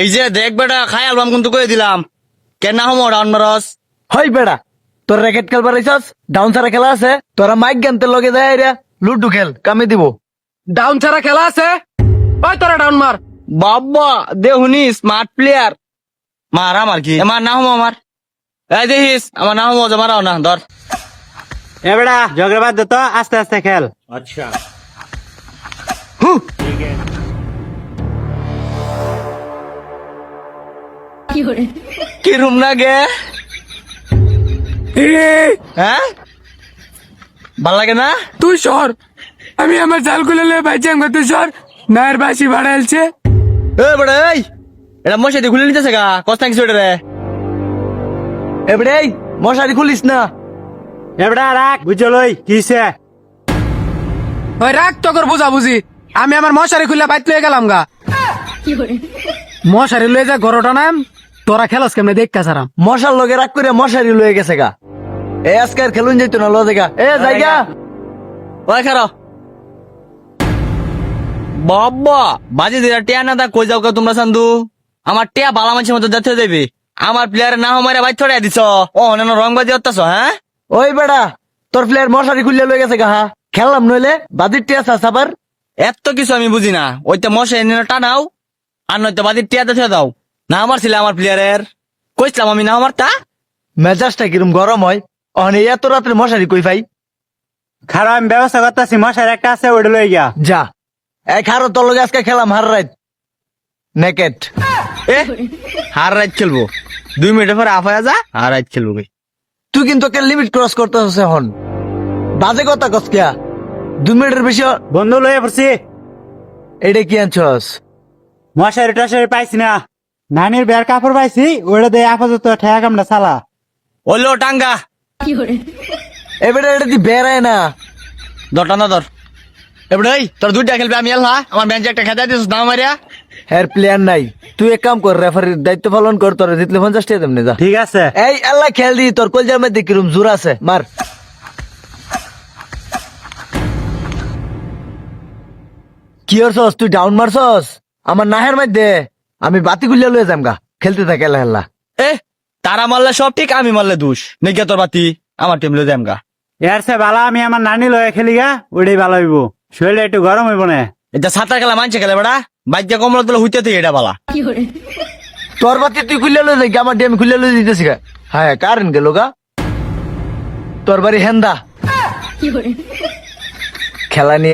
এই যে দেখ বেটা খাই অ্যালবাম কিন্তু করে দিলাম। কেন না হমো রাউন্ড মারস? হই বেড়া তোর র্যাকেট খেলবার আইছস? ডাউন ছাড়া খেলা আছে? তোরা মাইক গানতে লগে যায় রে লুডু খেল কামে দিব। ডাউন ছাড়া খেলা আছে? ওই তোরা ডাউন মার। বাবা দেহুনি স্মার্ট প্লেয়ার মার আমার কি? আমার না হমো আমার। এই দেখিস আমার না হমো জমা না ধর। এবারে ঝগড়া বাদ দে তো আস্তে আস্তে খেল। কি রুম না গে? হ্যাঁ? ভালো লাগে না? তুই সর। আমি আমার জাল খুলে লে ভাই চাঙ্গা তুই সর। নায়ের বাসি এ বেটা এই! এটা মশাই খুলে নিতেছে গা কিছু এটা রে। এই! মশারি খুলিস না। এবারে রাখ। বুঝলই কিসে ওই রাখ তোর বুঝা বুঝি আমি আমার মশারি খুলে বাইত লয়ে গেলাম গা। মশারি লয়ে যা ঘরটা নাম। তোরা খেলাস কেমনে? দেখ কাছারাম মশার লগে রাগ করে মশারি লয়ে গেছে গা। এ আজকে আর খেলুন যাইতো না লজে গা। এ জায়গা ওই খারো। বাবা বাজি দিলা টিয়া না দা কই যাও কা তোমরা সান্দু আমার টিয়া বালা মাছের মতো যাতে দেবে আমার প্লেয়ারের না হমারে ভাই ছড়াই দিছ। ও অনেন রং বাজি হতাছ হ্যাঁ? ওই বেড়া তোর প্লেয়ার মশারি খুললে লয়ে গেছে গা হা। খেললাম নইলে বাদির টিয়া সাবার এত কিছু আমি বুঝি না। ওইটা এনে টানাও আর নয়তো বাজির টিয়া দেখে দাও। না আমার ছিল আমার প্লেয়ারের কইছিলাম আমি না আমার তা মেজাজটা কিরম গরম হয়? অনে এত রাত্রে মশারি কই ভাই খারাপ আমি ব্যবস্থা করতেছি মশার একটা আছে ওটা লই গিয়া। যা। এই খারো তোর লগে আজকে খেলাম হার রাত নেকেট। এ হার রাত খেলব। দুই মিনিটের পরে আফায়া যা আর রাত খেলব ভাই তুই কিন্তু ওকে লিমিট ক্রস করতেছিস এখন। বাজে কথা কসকিয়া দুই মিনিটের বেশি বন্ধু লয়ে পড়ছি। এটা কি আনছস? মশারি টশারি পাইছি না। নানির বের কাপড় পাইছি ওটা দিয়ে আপাতত ঠেয়া কামটা চালা। ওলো টাঙ্গা। এবারে এটা দি বেড়ায় না। ধর টানা ধর। এবারে এই তোর দুইটা খেলবে আমি এলা আমার বেঞ্চে একটা খেতে দিস না মারিয়া হ্যার প্লেয়ার নাই। তুই এক কাম কর রেফারির দায়িত্ব পালন কর তোর জিতলে পঞ্চাশ টাকা তেমনি যা। ঠিক আছে। এই আল্লাহ খেল দি তোর কলজার মধ্যে কিরম জোর আছে মার। কি করছস তুই ডাউন মারছস? আমার নাহের মধ্যে। আমি বাতি গুলিয়া লয়ে যাম গা খেলতে থাকে হেল্লা হেল্লা এ তারা মারলে সব ঠিক আমি মারলে দোষ। নেগিয়া তোর বাতি? আমার টিম লয়ে যাম গা এর সে ভালো আমি আমার নানি লয়ে খেলি গা ওটাই ভালো হইব। শরীরটা একটু গরম হইব না। এটা সাঁতার খেলা মানছে খেলে বেড়া? বাইকে কমলা তোলে হইতে এটা বালা। তোর বাতি তুই খুলে লয়ে যাই আমার ডেম খুলে লয়ে দিতেছি গা। হ্যাঁ কারেন্ট গেল গা তোর বাড়ি হেন্দা। খেলা নিয়ে